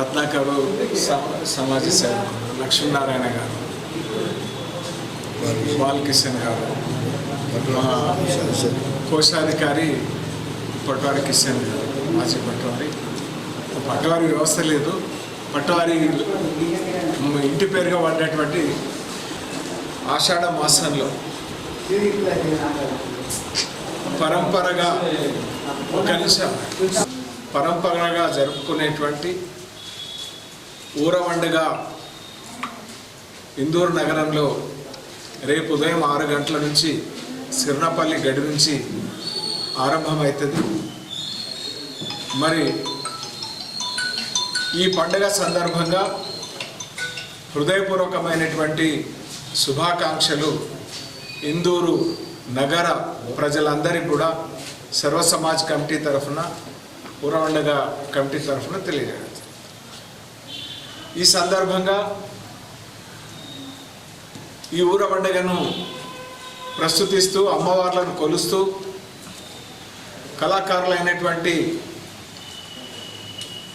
రత్నాకరు సమ- సమాజ సేవకులు లక్ష్మీనారాయణ గారు బాలకిషన్ గారు కోశాధికారి పట్వారి కిషన్ గారు మాజీ పట్వారి. పట్వారి వ్యవస్థ లేదు. పట్వారి ఇంటి పేరుగా పడినటువంటి ఆషాఢ మాసంలో పరంపరగా నిమిషం. పరంపరగా జరుపుకునేటువంటి ఊరవండుగా ఇందూరు నగరంలో రేపు ఉదయం ఆరు గంటల నుంచి సిర్నపల్లి గడి నుంచి ఆరంభమవుతుంది మరి ఈ పండుగ సందర్భంగా హృదయపూర్వకమైనటువంటి శుభాకాంక్షలు ఇందూరు నగర ప్రజలందరికీ కూడా సర్వ సమాజ్ కమిటీ తరఫున ఊరవండగ కమిటీ తరఫున తెలియజేయాలి ఈ సందర్భంగా ఈ ఊర పండుగను ప్రస్తుతిస్తూ అమ్మవార్లను కొలుస్తూ కళాకారులైనటువంటి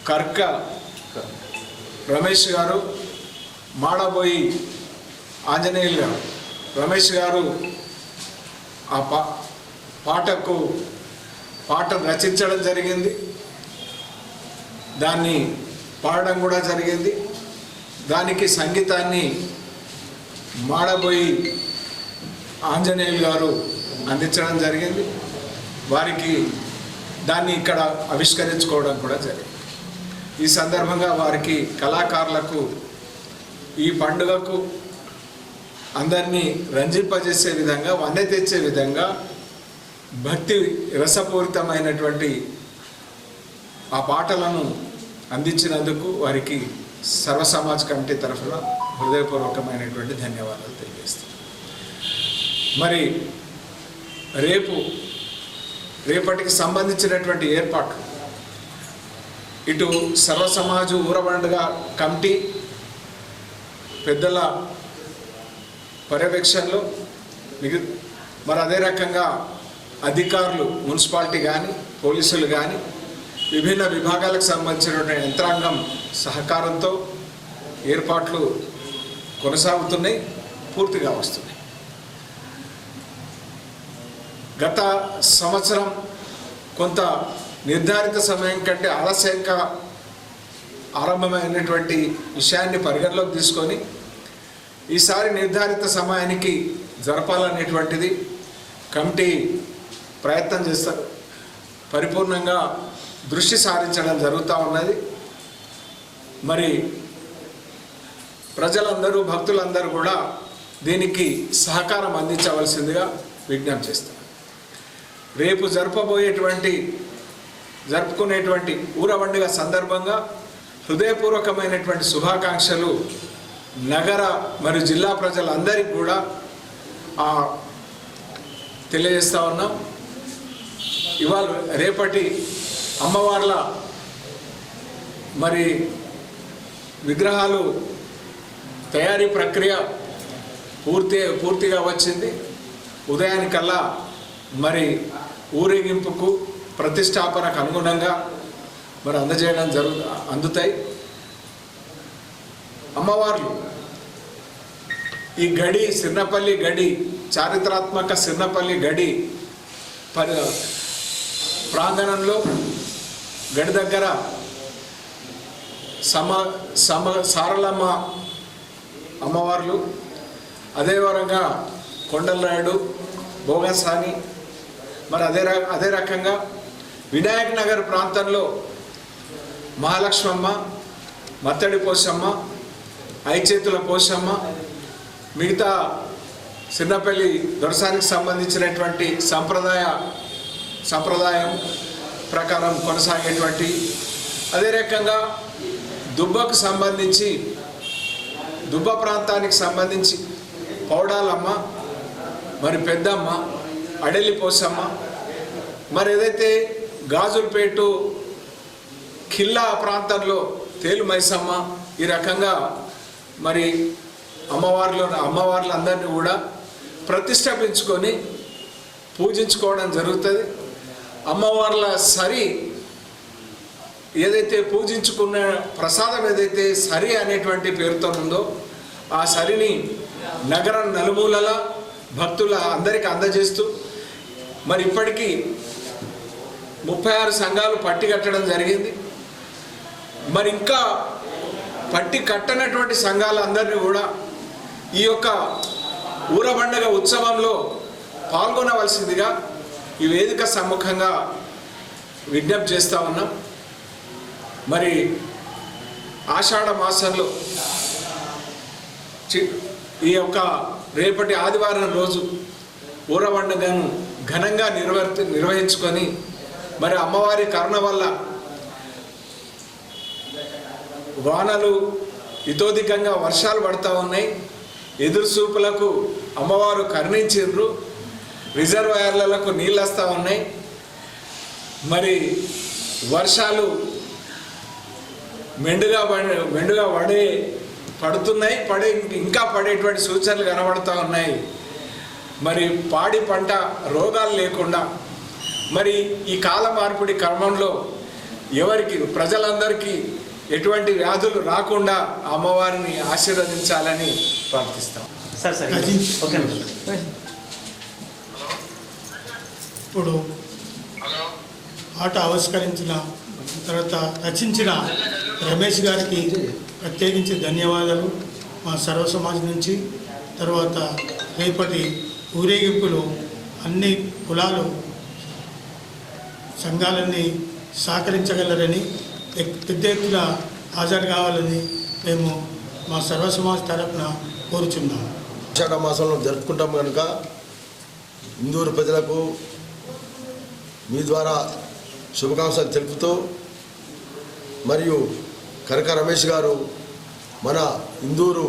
కర్క రమేష్ గారు మాడబోయి ఆంజనేయులు గారు రమేష్ గారు ఆ పా పాటకు పాట రచించడం జరిగింది. దాన్ని పాడడం కూడా జరిగింది. దానికి సంగీతాన్ని మాడబోయి ఆంజనేయులు గారు అందించడం జరిగింది. వారికి దాన్ని ఇక్కడ ఆవిష్కరించుకోవడం కూడా జరిగింది. ఈ సందర్భంగా వారికి కళాకారులకు ఈ పండుగకు అందరినీ రంజింపజేసే విధంగా వంద తెచ్చే విధంగా భక్తి రసపూరితమైనటువంటి ఆ పాటలను అందించినందుకు వారికి సర్వ సమాజ్ కమిటీ తరఫున హృదయపూర్వకమైనటువంటి ధన్యవాదాలు తెలియజేస్తాను మరి రేపు రేపటికి సంబంధించినటువంటి ఏర్పాట్లు ఇటు సర్వ సమాజు ఊరబండగా కమిటీ పెద్దల పర్యవేక్షణలో మిగు మరి అదే రకంగా అధికారులు మున్సిపాలిటీ కానీ పోలీసులు కానీ విభిన్న విభాగాలకు సంబంధించినటువంటి యంత్రాంగం సహకారంతో ఏర్పాట్లు కొనసాగుతున్నాయి పూర్తిగా వస్తున్నాయి. గత సంవత్సరం కొంత నిర్ధారిత సమయం కంటే ఆలస్యంగా ఆరంభమైనటువంటి విషయాన్ని పరిగణలోకి తీసుకొని ఈసారి నిర్ధారిత సమయానికి జరపాలనేటువంటిది కమిటీ ప్రయత్నం చేస్తారు పరిపూర్ణంగా దృష్టి సారించడం జరుగుతూ ఉన్నది. మరి ప్రజలందరూ భక్తులందరూ కూడా దీనికి సహకారం అందించవలసిందిగా విజ్ఞప్తి చేస్తాం రేపు జరపబోయేటువంటి జరుపుకునేటువంటి ఊరవండుగ సందర్భంగా హృదయపూర్వకమైనటువంటి శుభాకాంక్షలు నగర మరియు జిల్లా ప్రజలందరికీ కూడా తెలియజేస్తా ఉన్నాం. ఇవాళ రేపటి అమ్మవార్ల మరి విగ్రహాలు తయారీ ప్రక్రియ పూర్తి పూర్తిగా వచ్చింది. ఉదయానికల్లా మరి ఊరేగింపుకు ప్రతిష్టాపనకు అనుగుణంగా మరి అందజేయడం జరుగు అందుతాయి. అమ్మవార్లు ఈ గడి సిన్నపల్లి గడి చారిత్రాత్మక సిన్నపల్లి గడి పరి ప్రాంగణంలో గడి దగ్గర సమ సమ సారలమ్మ అమ్మవార్లు అదేవరంగా విధంగా కొండలరాయుడు భోగసాని మరి అదే అదే రకంగా వినాయక్ నగర్ ప్రాంతంలో మహాలక్ష్మమ్మ మత్తడి పోషమ్మ ఐచేతుల పోషమ్మ మిగతా చిన్నపల్లి దొరసానికి సంబంధించినటువంటి సంప్రదాయ సంప్రదాయం ప్రకారం కొనసాగేటువంటి అదే రకంగా దుబ్బకు సంబంధించి దుబ్బ ప్రాంతానికి సంబంధించి పౌడాలమ్మ మరి పెద్దమ్మ అడలి పోసమ్మ మరి ఏదైతే గాజులపేటు ఖిల్లా ప్రాంతంలో తేలు మైసమ్మ ఈ రకంగా మరి అమ్మవార్లు అమ్మవార్లందరినీ కూడా ప్రతిష్టాపించుకొని పూజించుకోవడం జరుగుతుంది. అమ్మవార్ల సరి ఏదైతే పూజించుకున్న ప్రసాదం ఏదైతే సరి అనేటువంటి పేరుతో ఉందో ఆ సరిని నగరం నలుమూలల భక్తుల అందరికీ అందజేస్తూ మరి ఇప్పటికీ ముప్పై ఆరు సంఘాలు పట్టి కట్టడం జరిగింది. మరి ఇంకా పట్టి కట్టనటువంటి సంఘాలందరినీ కూడా ఈ యొక్క ఊరబండగ ఉత్సవంలో పాల్గొనవలసిందిగా ఈ వేదిక సముఖంగా విజ్ఞప్తి చేస్తూ ఉన్నాం. మరి ఆషాఢ మాసంలో చి- ఈ యొక్క రేపటి ఆదివారం రోజు ఊరవండగను ఘనంగా నిర్వర్తి నిర్వహించుకొని మరి అమ్మవారి కరుణ వల్ల వానలు ఇతోధికంగా వర్షాలు పడతా ఉన్నాయి. ఎదురు చూపులకు అమ్మవారు కరుణించిండ్రు. రిజర్వాయర్లకు నీళ్ళు వస్తూ ఉన్నాయి. మరి వర్షాలు మెండుగా పడే మెండుగా పడే పడుతున్నాయి పడే ఇంకా పడేటువంటి సూచనలు కనబడుతూ ఉన్నాయి. మరి పాడి పంట రోగాలు లేకుండా మరి ఈ కాల మార్పిడి క్రమంలో ఎవరికి ప్రజలందరికీ ఎటువంటి వ్యాధులు రాకుండా అమ్మవారిని ఆశీర్వదించాలని ప్రార్థిస్తాం. సార్ సార్ ఓకే ఇప్పుడు ఆట ఆవిష్కరించిన తర్వాత రచించిన రమేష్ గారికి ప్రత్యేకించి ధన్యవాదాలు. మా సర్వ సమాజ్ నుంచి తర్వాత రేపటి ఊరేగింపులో అన్ని కులాలు సంఘాలన్నీ సహకరించగలరని ఎక్- పెద్ద ఎత్తున హాజరు కావాలని మేము మా సర్వ సమాజ్ తరపున కోరుచున్నాము ఆషాఢ మాసంలో జరుపుకుంటాం కనుక ఇందూరు ప్రజలకు మీ ద్వారా శుభాకాంక్షలు తెలుపుతూ మరియు కనక రమేష్ గారు మన ఇందూరు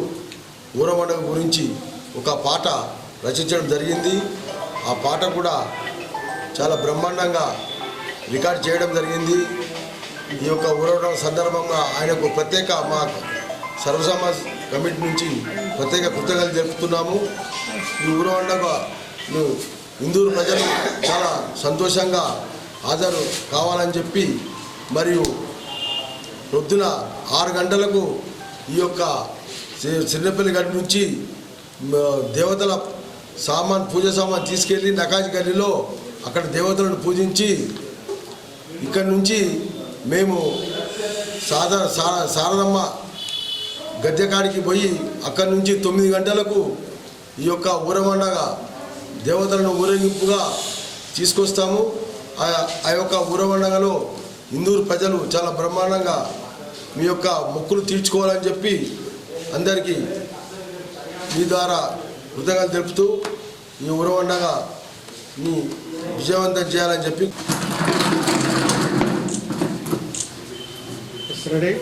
ఊరవండగ గురించి ఒక పాట రచించడం జరిగింది. ఆ పాట కూడా చాలా బ్రహ్మాండంగా రికార్డ్ చేయడం జరిగింది. ఈ యొక్క ఊరవడం సందర్భంగా ఆయనకు ప్రత్యేక మా సర్వసమాజ్ కమిటీ నుంచి ప్రత్యేక కృతజ్ఞతలు జరుపుతున్నాము ఈ ఊరవండగా ఇందూరు ప్రజలు చాలా సంతోషంగా హాజరు కావాలని చెప్పి మరియు పొద్దున ఆరు గంటలకు ఈ యొక్క చిన్నపల్లి గడి నుంచి దేవతల సామాన్ పూజ సామాన్ తీసుకెళ్ళి నకాజ్ గల్లీలో అక్కడ దేవతలను పూజించి ఇక్కడి నుంచి మేము సాధ సారదమ్మ గద్దెకాడికి పోయి అక్కడి నుంచి తొమ్మిది గంటలకు ఈ యొక్క ఊరమండగా దేవతలను ఊరేగింపుగా తీసుకొస్తాము. ఆ- ఆ యొక్క ఊరమండగలో హిందూరు ప్రజలు చాలా బ్రహ్మాండంగా మీ యొక్క మొక్కులు తీర్చుకోవాలని చెప్పి అందరికీ మీ ద్వారా కృతజ్ఞతలు తెలుపుతూ ఈ ఊరవండగా మీ విజయవంతం చేయాలని చెప్పి రెడీ